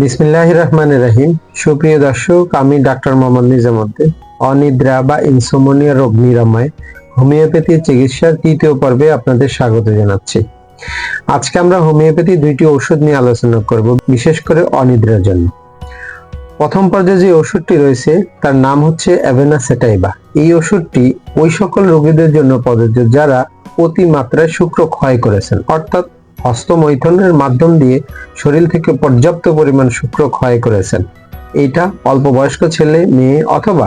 বিসমিল্লাহ রহমান রাহিম। সুপ্রিয় দর্শক, আমি ডাক্তার মোহাম্মদ নিজামুদ্দিন, অনিদ্রা বা ইনসোমনিয়া রোগ নিরাময়, হোমিওপ্যাথি চিকিৎসার তৃতীয় পর্বে আপনাদের স্বাগত জানাচ্ছি। আজকে আমরা হোমিওপ্যাথি দুইটি ওষুধ নিয়ে আলোচনা করব, বিশেষ করে অনিদ্রার জন্য। প্রথম পর্যায়ে যে ওষুধটি রয়েছে, তার নাম হচ্ছে অ্যাভেনাসেটাইবা। এই ওষুধটি ওই সকল রোগীদের জন্য প্রযোজ্য যারা অতিমাত্রায় শুক্র ক্ষয় করেছেন। অর্থাৎ হস্তমৈথুনের মাধ্যম দিয়ে শরীর থেকে পর্যাপ্ত পরিমাণ শুক্র ক্ষয় করেছেন। এইটা অল্প বয়স্ক ছেলে মেয়ে অথবা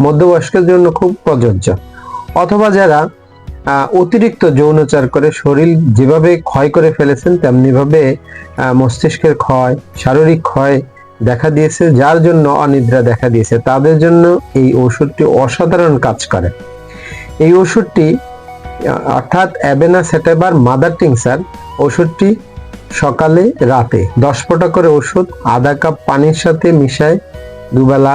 মধ্যবয়স্কের জন্য খুব প্রযোজ্য। অথবা যারা অতিরিক্ত যৌনচার করে শরীর যেভাবে ক্ষয় করে ফেলেছেন তেমনি ভাবে আহ, মস্তিষ্কের ক্ষয় শারীরিক ক্ষয় দেখা দিয়েছে যার জন্য অনিদ্রা দেখা দিয়েছে। তাদের জন্য এই ওষুধটি অসাধারণ কাজ করে। এই ওষুধটি অর্থাৎ অ্যাবেনা সেটেবার মাদার টিংসার ওষুধটি সকালে, রাতে। দশ ফোঁটা করে ওষুধ, আধা কাপ পানির সাথে মিশায় দুবেলা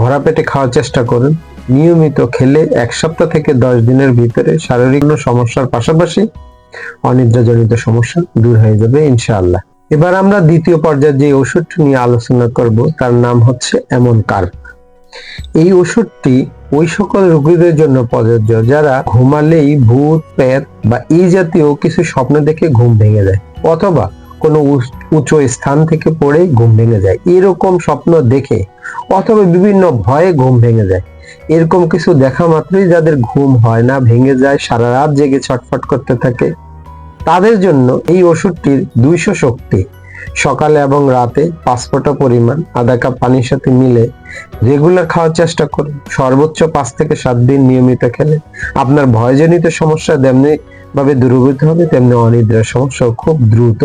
ভরা পেটে খাওয়ার চেষ্টা করুন। নিয়মিত খেলে এক সপ্তাহ থেকে দশ দিনের ভিতরে শারীরিক সমস্যার পাশাপাশি অনিদ্রাজনিত সমস্যা দূর হয়ে যাবে, ইনশাআল্লাহ। এবার আমরা দ্বিতীয় পর্যায়ে যে ওষুধটি নিয়ে আলোচনা করব, তার নাম হচ্ছে এমন কার্ভ এই ওষুধটি ওই সকল রোগীদের জন্য প্রযোজ্য, যারা ঘুমালেই ভূত প্রেত বা এই জাতীয় কিছু স্বপ্ন দেখে ঘুম ভেঙে যায় অথবা কোনো উঁচু স্থান থেকে পড়ে ঘুম ভেঙে যায়। এরকম স্বপ্ন দেখে অথবা বিভিন্ন ভয়ে ঘুম ভেঙে যায়। এরকম কিছু দেখা মাত্রই যাদের ঘুম হয় না, ভেঙে যায়, সারা রাত জেগে ছটফট করতে থাকে। তাদের জন্য এই ওষুধটির দুইশো শক্তি। সকালে এবং রাতে পাঁচ ফোঁটা পরিমাণ, আধা কাপ পানির সাথে মিলে রেগুলার খাওয়ার চেষ্টা করুন। সর্বোচ্চ পাঁচ থেকে সাত দিন নিয়মিত খেলে আপনার ভয়জনিত সমস্যা তেমনি ভাবে দূরীভূত হবে, তেমনি অনিদ্রার সমস্যাও খুব দ্রুত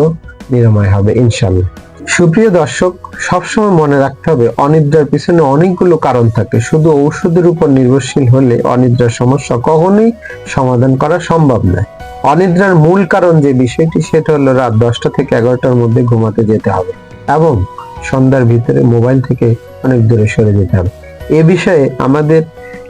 নিরাময় হবে ইনশাল্লাহ সুপ্রিয় দর্শক, সবসময় মনে রাখতে হবে, অনিদ্রার পিছনে অনেকগুলো কারণ থাকে। শুধু ঔষধের উপর নির্ভরশীল হলে অনিদ্রার সমস্যা কখনোই সমাধান করা সম্ভব নয়। অনিদ্রার মূল কারণ যে বিষয়টি, সেটা হলো রাত দশটা থেকে এগারোটার মধ্যে ঘুমাতে যেতে হবে এবং সন্ধ্যার ভিতরে মোবাইল থেকে অনেক দূরে সরে যেতে হবে। এ বিষয়ে আমাদের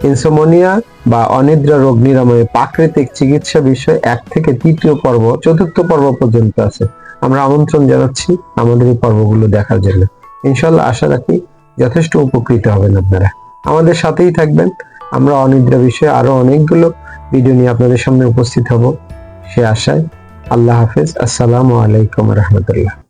ইনসোমনিয়া বা অনিদ্রা রোগ নিরাময়ে প্রাকৃতিক চিকিৎসা বিষয় এক থেকে তৃতীয় পর্ব, চতুর্থ পর্ব পর্যন্ত আছে। আমরা আমন্ত্রণ জানাচ্ছি আমাদের এই পর্বগুলো দেখার জন্য। ইনশাল্লাহ আশা রাখি যথেষ্ট উপকৃত হবেন আপনারা। আমাদের সাথেই থাকবেন। আমরা অনিদ্রা বিষয়ে আরও অনেকগুলো ভিডিও নিয়ে আপনাদের সামনে উপস্থিত হব। সে আশায় আল্লাহ হাফেজ। আসসালামু আলাইকুম রহমতুল্লাহ।